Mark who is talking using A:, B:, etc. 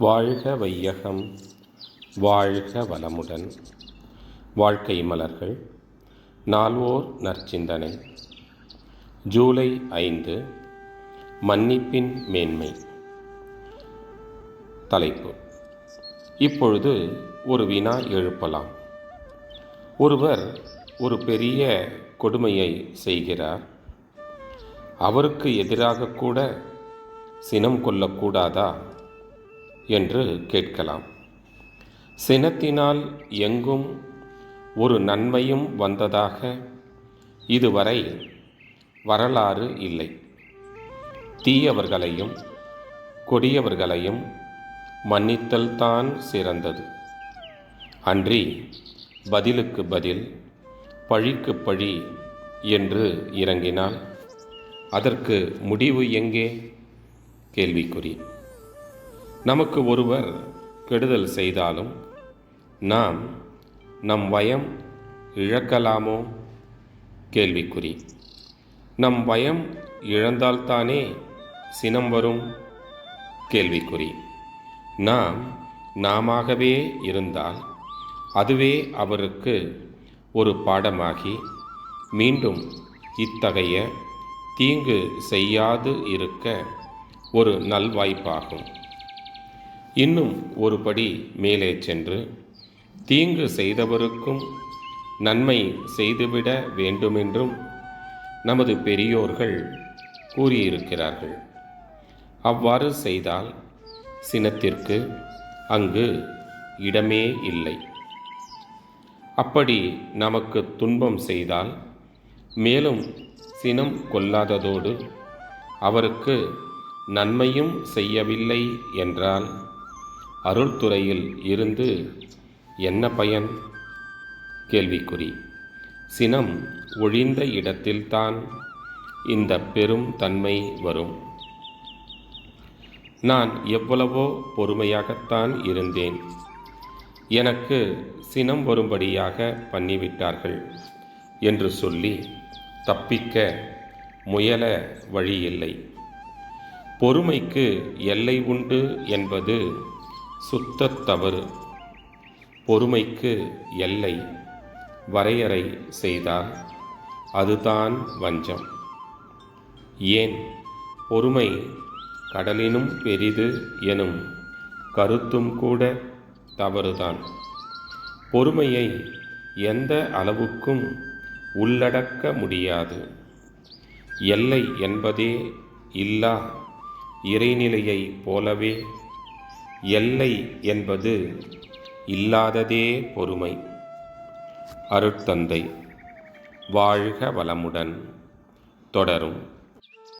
A: வாழ்க வையகம் வாழ்க வளமுடன். வாழ்க்கை மலர்கள் நால்வோர் நற்சிந்தனை. ஜூலை ஐந்து மன்னிப்பின் மேன்மை. தலைப்பு. இப்பொழுது ஒரு வினா எழுப்பலாம். ஒருவர் ஒரு பெரிய கொடுமையை செய்கிறார். அவருக்கு எதிராக கூட சினம் கொள்ளக்கூடாதா? என்று கேட்கலாம். சினத்தினால் எங்கும் ஒரு நன்மையும் வந்ததாக இதுவரை வரலாறு இல்லை. தீயவர்களையும் கொடியவர்களையும் மன்னித்தல்தான் சிறந்தது. அன்றி பதிலுக்கு பதில் பழிக்கு பழி என்று இறங்கினால் அதற்கு முடிவு எங்கே? கேள்விக்குறி. நமக்கு ஒருவர் கெடுதல் செய்தாலும் நாம் நம் வயம் இழக்கலாமோ? கேள்விக்குறி. நம் வயம் இழந்தால்தானே சினம் வரும்? கேள்விக்குறி. நாம் நாமாகவே இருந்தால் அதுவே அவருக்கு ஒரு பாடமாகி மீண்டும் இத்தகைய தீங்கு செய்யாது இருக்க ஒரு நல்வாய்ப்பாகும். இன்னும் ஒரு படி மேலே சென்று தீங்கு செய்தவருக்கும் நன்மை செய்துவிட வேண்டுமென்றும் நமது பெரியோர்கள் கூறியிருக்கிறார்கள். அவ்வாறு செய்தால் சினத்திற்கு அங்கு இடமே இல்லை. அப்படி நமக்கு துன்பம் செய்தால் மேலும் சினம் கொள்ளாததோடு அவருக்கு நன்மையும் செய்யவில்லை என்றால் அருள்துறையில் இருந்து என்ன பயன்? கேள்விக்குறி. சினம் ஒழிந்த இடத்தில்தான் இந்த பெரும் தன்மை வரும். நான் எவ்வளவோ பொறுமையாகத்தான் இருந்தேன். எனக்கு சினம் வரும்படியாக பண்ணிவிட்டார்கள் என்று சொல்லி தப்பிக்க முயல வழியில்லை. பொறுமைக்கு எல்லை உண்டு என்பது சுத்த தவறு. பொறுமைக்கு எல்லை. வரையறை செய்தால் அதுதான் வஞ்சம். ஏன்? பொறுமை கடலினும் பெரிது எனும் கருத்தும் கூட தவறுதான். பொறுமையை எந்த அளவுக்கும் உள்ளடக்க முடியாது. எல்லை என்பதே இல்லா இறைநிலையைப் போலவே எல்லை என்பது இல்லாததே பொறுமை. அருட்தந்தை வாழ்க வளமுடன். தொடரும்.